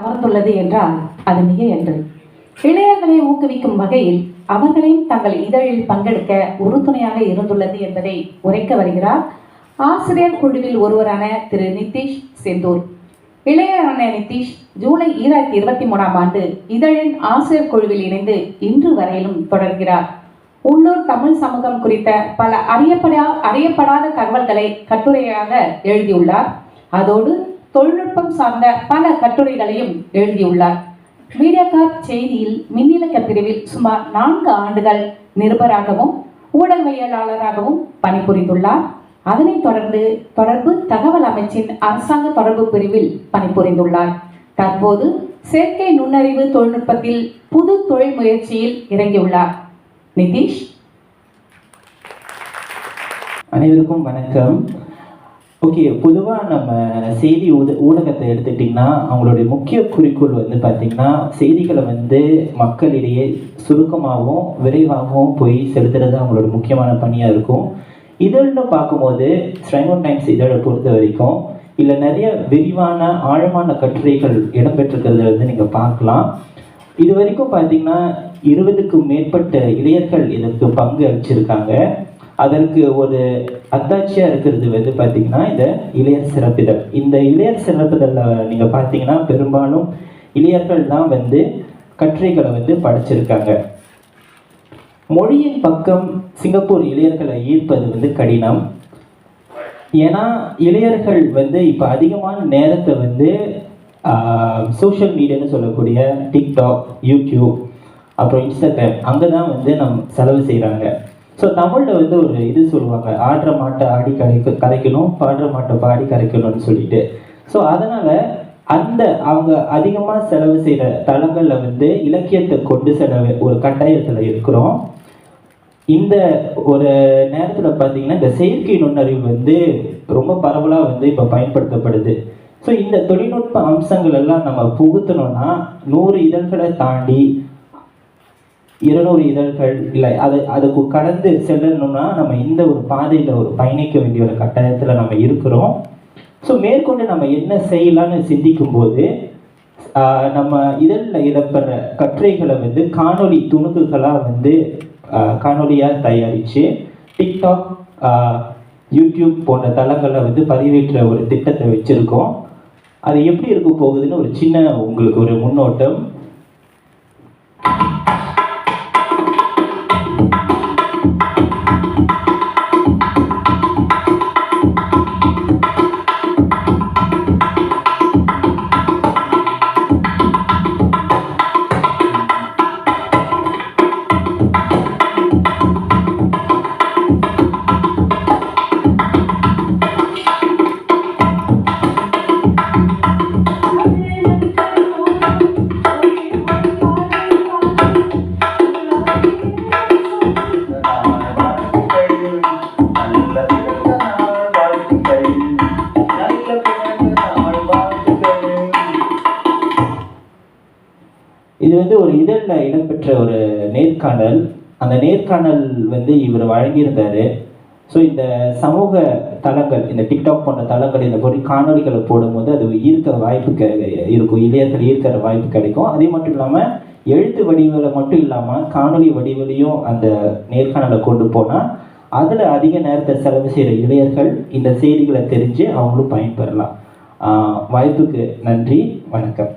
அமர்ந்துள்ளது என்றால் அது மிக என்று. இளையர்களை ஊக்குவிக்கும் வகையில் அவர்களையும் தங்கள் இதழில் பங்கெடுக்க உறுதுணையாக இருந்துள்ளது என்பதை உரைக்க வருகிறார் ஆசிரியர் குழுவில் ஒருவரான திரு நிதிஷ் செந்தூர். இளையரான நிதிஷ் ஜூலை ஈராயிரத்தி இருபத்தி மூணாம் ஆண்டு இதழின் ஆசிரியர் குழுவில் இணைந்து இன்று வரையிலும் தொடர்கிறார். உள்ளூர் தமிழ் சமூகம் குறித்த பல அறியப்படா அறியப்படாத தகவல்களை கட்டுரையாக எழுதியுள்ளார். அதோடு தொழில்நுட்பம் சார்ந்த பல கட்டுரைகளையும் எழுதியுள்ளார். மீடியாகார் செய்தியில் மின்னிலக்க பிரிவில் சுமார் நான்கு ஆண்டுகள் நிருபராகவும் ஊடகவியலாளராகவும் பணிபுரிந்துள்ளார். அதனைத் தொடர்ந்து தொடர்பு தகவல் அமைச்சின் அரசாங்க தொடர்பு பிரிவில் பணிபுரிந்துள்ளார். தற்போது செயற்கை நுண்ணறிவு தொழில்நுட்பத்தில் புது தொழில் முயற்சியில் இறங்கியுள்ளார். நிதிஷ். அனைவருக்கும் வணக்கம். ஓகே பொதுவாக நம்ம செய்தி ஊத ஊடகத்தை எடுத்துட்டிங்கன்னா அவங்களுடைய முக்கிய குறிக்கோள் வந்து பார்த்திங்கன்னா செய்திகளை வந்து மக்களிடையே சுருக்கமாகவும் விரைவாகவும் போய் செலுத்துறது அவங்களோட முக்கியமான பணியாக இருக்கும். இதழ்னு பார்க்கும்போது ஸ்ட்ரைமோன் டைம்ஸ் இதழை பொறுத்த வரைக்கும் இதில் நிறைய விரிவான ஆழமான கட்டுரைகள் இடம்பெற்றிருக்கிறத வந்து நீங்கள் பார்க்கலாம். இது வரைக்கும் பார்த்தீங்கன்னா இருபதுக்கும் மேற்பட்ட இளையர்கள் இதற்கு பங்கு அளிச்சிருக்காங்க. அதற்கு ஒரு அத்தாட்சியாக இருக்கிறது வந்து பார்த்தீங்கன்னா இந்த இளையர் சிறப்பிதழ். இந்த இளையர் சிறப்பிதழில் நீங்கள் பார்த்தீங்கன்னா பெரும்பாலும் இளையர்கள் தான் வந்து கட்டுரைகளை வந்து படிச்சிருக்காங்க. மொழியின் பக்கம் சிங்கப்பூர் இளையர்களை ஈர்ப்பது வந்து கடினம். ஏன்னா இளையர்கள் வந்து இப்போ அதிகமான நேரத்தை வந்து சோஷியல் மீடியான்னு சொல்லக்கூடிய டிக்டாக் யூடியூப் அப்புறம் இன்ஸ்டாகிராம் அங்கே தான் வந்து நம் செலவு செய்கிறாங்க ஸோ தமிழில் வந்து ஒரு இது சொல்லுவாங்க ஆடுற மாட்டை ஆடி கரைக்க கரைக்கணும் பாடுற மாட்டை பாடி கரைக்கணும்னு சொல்லிட்டு. ஸோ அதனால் அந்த அவங்க அதிகமாக செலவு செய்கிற தளங்களில் வந்து இலக்கியத்தை கொண்டு செலவு ஒரு கட்டாயத்தில் இருக்கிறோம். இந்த ஒரு நேரத்தில் பார்த்தீங்கன்னா இந்த செயற்கை நுண்ணறிவு வந்து ரொம்ப பரவலாக வந்து இப்போ பயன்படுத்தப்படுது. ஸோ இந்த தொழில்நுட்ப அம்சங்கள் எல்லாம் நம்ம புகுத்தணும்னா நூறு இதழ்களை தாண்டி இருநூறு இதழ்கள் இல்லை. அது அதுக்கு கடந்து செல்லணும்னா நம்ம இந்த ஒரு பாதையில் ஒரு பயணிக்க வேண்டிய ஒரு கட்டாயத்தில் நம்ம இருக்கிறோம். ஸோ மேற்கொண்டு நம்ம என்ன செய்யலாம்னு சிந்திக்கும் போது நம்ம இதழில் இடப்படுற கட்டுரைகளை வந்து காணொலி துணுக்குகளாக வந்து காணொலியாக தயாரித்து டிக்டாக் யூடியூப் போன்ற தளங்களில் வந்து பதிவேற்ற ஒரு திட்டத்தை வச்சுருக்கோம். அது எப்படி இருக்க போகுதுன்னு ஒரு சின்ன உங்களுக்கு ஒரு முன்னோட்டம். இது வந்து ஒரு இதழில் இடம்பெற்ற ஒரு நேர்காணல். அந்த நேர்காணல் வந்து இவர் வழங்கியிருந்தாரு. ஸோ இந்த சமூக தளங்கள் இந்த டிக்டாக் போன்ற தளங்கள் இந்த பொருள் காணொலிகளை போடும்போது அது ஈர்க்கிற வாய்ப்பு கெ- இருக்கும். இளையர்கள் ஈர்க்கிற வாய்ப்பு கிடைக்கும். அதே மட்டும் இல்லாமல் எழுத்து வடிவில் மட்டும் இல்லாமல் காணொளி வடிவிலையும் அந்த நேர்காணலை கொண்டு போனால் அதில் அதிக நேரத்தை செலவு செய்கிற இளையர்கள் இந்த செய்திகளை தெரிஞ்சு அவங்களும் பயன்பெறலாம் வாய்ப்புக்கு நன்றி. வணக்கம்.